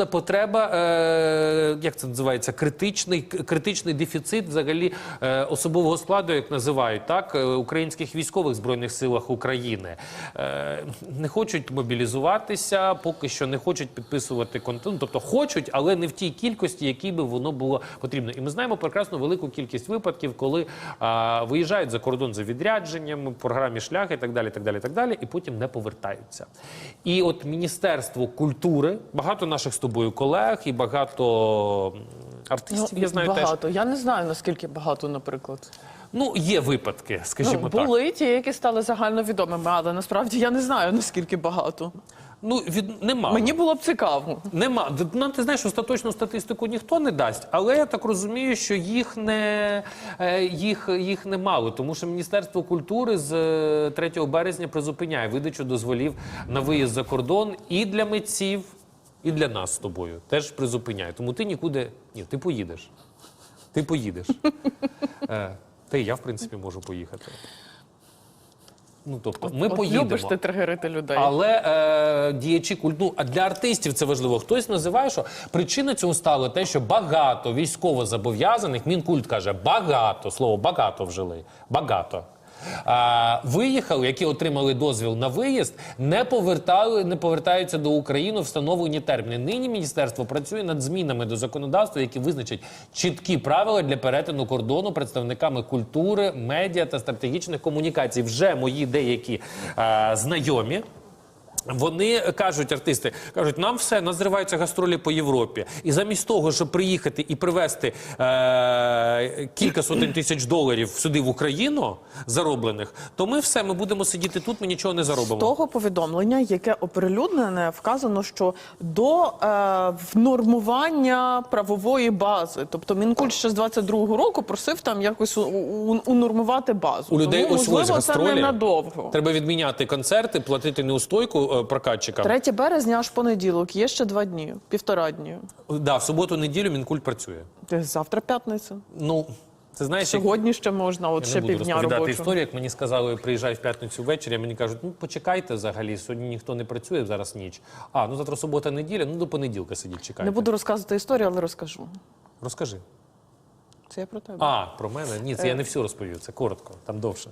критична потреба, е, як це називається, критичний, критичний дефіцит взагалі е, особового складу, як називають так, е, українських військових збройних силах України. Не хочуть мобілізуватися, поки що не хочуть підписувати контракт. Тобто хочуть, але не в тій кількості, якій би воно було потрібно. І ми знаємо прекрасно велику кількість випадків, коли виїжджають за кордон за відрядженням, програмі шлях і так далі, так далі, так далі, і потім не повертаються. І от Міністерство культури, багато наших з тобою колег і багато артистів, я знаю теж. Ну, багато. Я не знаю наскільки багато, наприклад. Ну, є випадки, скажімо Ну, так. були ті, які стали загальновідомими, але насправді я не знаю наскільки багато. Ну, від нема. Мені було б цікаво. Нема. Нам ти знаєш, остаточну статистику ніхто не дасть, але я так розумію, що їх не е, їх, їх немало, тому що Міністерство культури з е, 3 березня призупиняє видачу дозволів на виїзд за кордон і для митців, і для нас з тобою. Теж призупиняє. Тому ти нікуди. Ні, ти поїдеш. Ти поїдеш. Е, Та й я, в принципі, можу поїхати. Ну, тобто, ми От поїдемо. любиш ти тригерити людей. Але е, діячі культури, ну, а для артистів це важливо. Хтось називає, що причина цього стало те, що багато військовозобов'язаних, Мінкульт каже, багато, слово багато вжили. Багато. А, виїхали, які отримали дозвіл на виїзд, не повертали, не повертаються до України встановлені терміни. Нині міністерство працює над змінами до законодавства, які визначать чіткі правила для перетину кордону представниками культури, медіа та стратегічних комунікацій. Вже мої деякі а, знайомі. Вони кажуть, артисти кажуть, нам все нас зриваються гастролі по Європі. І замість того, щоб приїхати і привезти е- кілька сотень тисяч доларів сюди в Україну зароблених, то ми все, ми будемо сидіти тут, ми нічого не заробимо. Того повідомлення, яке оприлюднене, вказано, що до е, внормування правової бази, тобто Мінкульт ще з 22-го року просив там якось унормувати базу. У людей Тому, ось ось можливо, це гастролі. ненадовго. Треба відміняти концерти, платити неустойку е, прокатчикам. 3 березня аж понеділок, є ще два дні, півтора дні. Да, в суботу, неділю Мінкульт працює. Ти Завтра п'ятниця. Ну це знаєш, як- Сьогодні ще можна, от Я ще не буду півдня розповідати робочого. історію, як мені сказали, приїжджай в п'ятницю ввечері, мені кажуть, ну почекайте взагалі, сьогодні ніхто не працює, зараз ніч. А, ну завтра субота, неділя, ну до понеділка сидіть, чекайте. Не буду розказувати історію, але розкажу. Розкажи. Це я про тебе. А, про мене? Ні, це я не все розповів, це коротко, там довше.